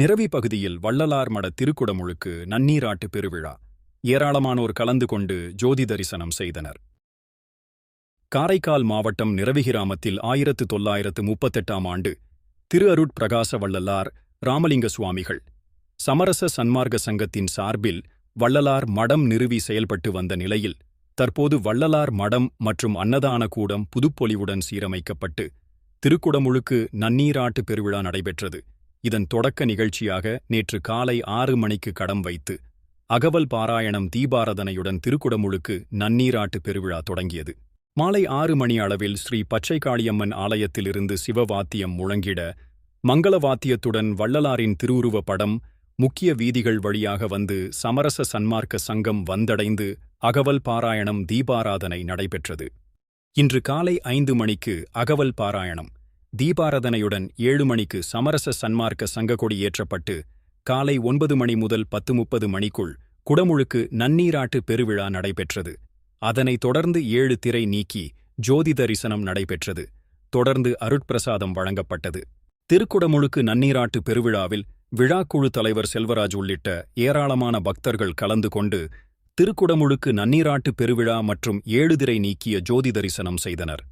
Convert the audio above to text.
நிரவி பகுதியில் வள்ளலார் மட திருக்குடமுழுக்கு நன்னீராட்டு பெருவிழா. ஏராளமானோர் கலந்து கொண்டு ஜோதி தரிசனம் செய்தனர். காரைக்கால் மாவட்டம் நிரவி கிராமத்தில் ஆயிரத்து தொள்ளாயிரத்து முப்பத்தெட்டாம் ஆண்டு திரு அருட்பிரகாச வள்ளலார் ராமலிங்க சுவாமிகள். சமரச சன்மார்க்க சங்கத்தின் சார்பில் வள்ளலார் மடம் நிறுவி செயல்பட்டு வந்த நிலையில் தற்போது வள்ளலார் மடம் மற்றும் அன்னதான கூடம் புதுப்பொலிவுடன் சீரமைக்கப்பட்டு திருக்குடமுழுக்கு நன்னீராட்டு பெருவிழா நடைபெற்றது. இதன் தொடக்க நிகழ்ச்சியாக நேற்று காலை ஆறு மணிக்கு கடம் வைத்து அகவல் பாராயணம் தீபாரதனையுடன் திருக்குடமுழுக்கு நன்னீராட்டு பெருவிழா தொடங்கியது. மாலை ஆறு மணி அளவில் ஸ்ரீ பச்சைக்காளியம்மன் ஆலயத்திலிருந்து சிவவாத்தியம் முழங்கிட மங்களவாத்தியத்துடன் வள்ளலாரின் திருவுருவ படம் முக்கிய வீதிகள் வழியாக வந்து சமரச சன்மார்க்க சங்கம் வந்தடைந்து அகவல் பாராயணம் தீபாராதனை நடைபெற்றது. இன்று காலை ஐந்து மணிக்கு அகவல் பாராயணம். தீபாரதனையுடன் ஏழு மணிக்கு சமரச சன்மார்க்க சங்கக்கொடி ஏற்றப்பட்டு காலை ஒன்பது மணி முதல் பத்து முப்பது மணிக்குள் குடமுழுக்கு நன்னீராட்டு பெருவிழா நடைபெற்றது. அதனைத் தொடர்ந்து ஏழு திரை நீக்கி ஜோதி தரிசனம் நடைபெற்றது. தொடர்ந்து அருட்பிரசாதம் வழங்கப்பட்டது. திருக்குடமுழுக்கு நன்னீராட்டு பெருவிழாவில் விழாக்குழு தலைவர் செல்வராஜ் உள்ளிட்ட ஏராளமான பக்தர்கள் கலந்து கொண்டு திருக்குடமுழுக்கு நன்னீராட்டு பெருவிழா மற்றும் ஏழுதிரை நீக்கிய ஜோதி தரிசனம் செய்தனர்.